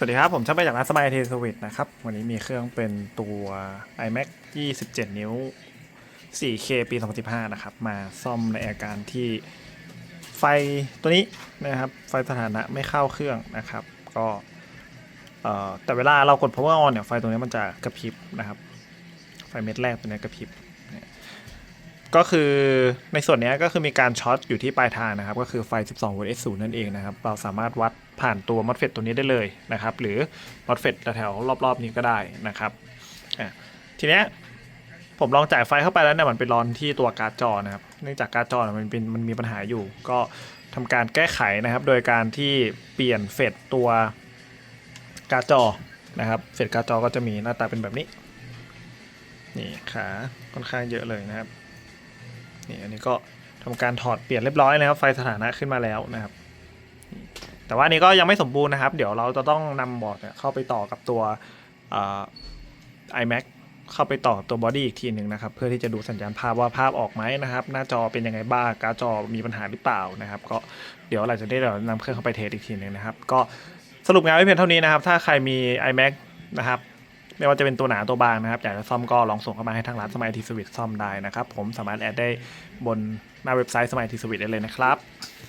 สวัสดีครับ ผมช่างไปจากร้านสมายเทสวิตนะครับ วันนี้มีเครื่องเป็นตัว iMac 27 นิ้ว 4K ปี 2015 นะครับ มาซ่อมในอาการที่ไฟตัวนี้นะครับ ไฟสถานะไม่เข้าเครื่องนะครับ ก็แต่เวลาเรากด power on เนี่ย ไฟตรงนี้มันจะกระพริบนะครับ ไฟเม็ดแรกตัวนี้กระพริบ ก็คือในส่วนนี้ก็คือมีการช็อตอยู่ที่ปลายทางนะครับ ก็คือไฟ 12 โวลต์ S0 นั่นเองนะครับ เราสามารถวัดผ่านตัวมอสเฟตตัวนี้ได้เลยนะครับ หรือมอสเฟตแถวรอบๆนี้ก็ได้นะครับทีเนี้ยผมลองจ่ายไฟเข้าไปแล้วเนี่ยมันไปร้อนที่ตัวการ์ดจอนะครับ เนื่องจากการ์ดจอมันเป็นมันมีปัญหาอยู่ ก็ทำการแก้ไขนะครับ โดยการที่เปลี่ยนเฟตตัวการ์ดจอนะครับเฟตการ์ดจอก็จะมีหน้าตาเป็นแบบนี้ นี่ขาค่อนข้างเยอะเลยนะครับ นี่อันนี้ก็ทำการถอดเปลี่ยนเรียบร้อยนะครับ ไฟสถานะขึ้นมาแล้วนะครับ แต่ว่านี้ก็ยังไม่สมบูรณ์นะครับ เดี๋ยวเราจะต้องนำบอร์ดเข้าไปต่อกับตัวเอ่อ iMac เข้าไปต่อตัวบอดี้อีกทีหนึ่งนะครับ เพื่อที่จะดูสัญญาณภาพว่าภาพออกไหมนะครับ หน้าจอเป็นยังไงบ้างการจอมีปัญหาหรือเปล่านะครับ ก็เดี๋ยวเราจะได้เดี๋ยวนำเครื่องเข้าไปเทสอีกทีหนึ่งนะครับ ก็สรุปงานไว้เพียงเท่านี้นะครับ ถ้าใครมี iMac นะครับ ไม่ว่าจะเป็นตัวหนาตัวบางนะครับอยากจะซ่อมก็ลองส่งเข้ามาให้ทางร้านสมัยทีสวิตซ่อมได้นะครับ ผมสามารถแอดได้บนหน้าเว็บไซต์สมัยทีสวิตได้เลยนะครับ